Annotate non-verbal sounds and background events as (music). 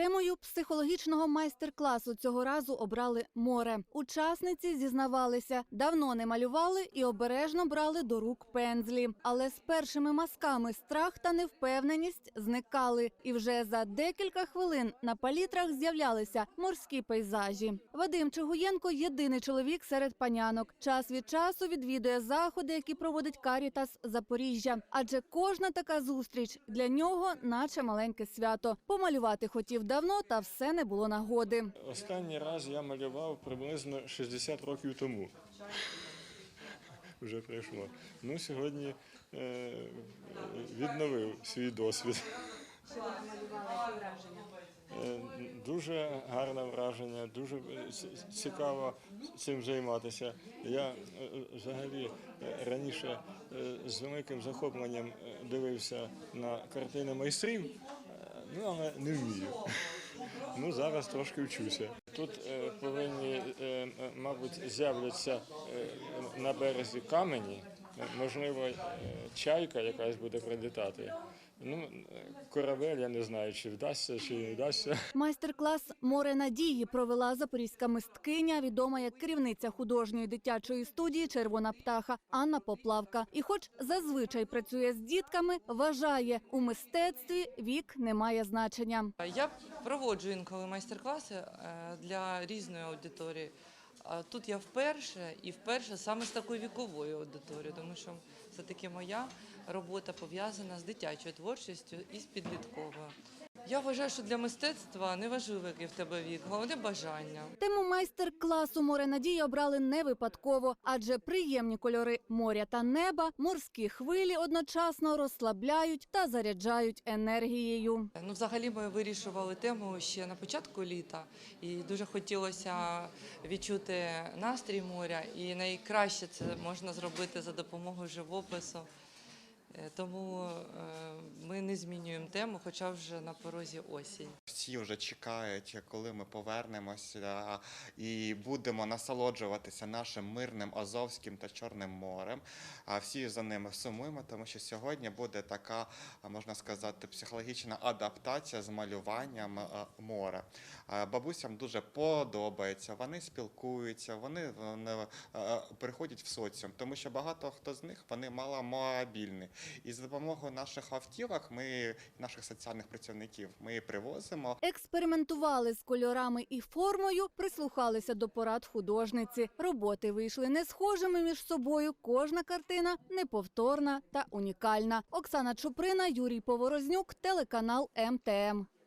Темою психологічного майстер-класу цього разу обрали море. Учасниці зізнавалися, давно не малювали і обережно брали до рук пензлі. Але з першими мазками страх та невпевненість зникали. І вже за декілька хвилин на палітрах з'являлися морські пейзажі. Вадим Чигуєнко єдиний чоловік серед панянок. Час від часу відвідує заходи, які проводить Карітас Запоріжжя. Адже кожна така зустріч для нього, наче маленьке свято. Помалювати хотів давно, та все не було нагоди. Останній раз я малював приблизно 60 років тому. Вже прийшло. Ну, сьогодні е, відновив свій досвід. Е, Дуже гарне враження, дуже е, цікаво цим займатися. Я е, взагалі раніше з великим захопленням дивився на картини майстрів, ну але не вмію. Ну, зараз трошки вчуся. Тут е, повинні, е, е, мабуть, з'являться е, на березі камені, е, можливо, е, чайка якась буде прилітати. Ну, корабель, я не знаю, чи вдасться, чи не вдасться. Майстер-клас Море надії провела запорізька мисткиня, відома як керівниця художньої дитячої студії Червона птаха Анна Поплавка. І, хоч зазвичай працює з дітками, вважає у мистецтві вік не має значення. Я проводжу інколи майстер-класи е, для різної аудиторії. А тут я вперше і вперше саме з такою віковою аудиторією, тому що все-таки моя робота пов'язана з дитячою творчістю і з підлітковою. Я вважаю, що для мистецтва не важливо, який в тебе вік, головне бажання. Тему майстер-класу Море надії обрали не випадково, адже приємні кольори моря та неба, морські хвилі одночасно розслабляють та заряджають енергією. Ну, взагалі, ми вирішували тему ще на початку літа, і дуже хотілося відчути настрій моря. І найкраще це можна зробити за допомогою живопису. Е, Тому е, ми не змінюємо тему, хоча вже на порозі осінь. Всі вже чекають, коли ми повернемося і будемо насолоджуватися нашим мирним Азовським та Чорним морем. А всі за ними сумуємо, тому що сьогодні буде така, можна сказати, психологічна адаптація з малюванням е, моря. Бабусям дуже подобається, вони спілкуються, вони приходять в соціум, тому що багато хто з них вони маломобільні. (laughs) І за допомогою наших автівок, ми наших соціальних працівників, ми привозимо Експериментували з кольорами і формою, прислухалися до порад художниці. Роботи вийшли не схожими між собою. Кожна картина неповторна та унікальна. Оксана Чуприна, Юрій Поворознюк, телеканал МТМ.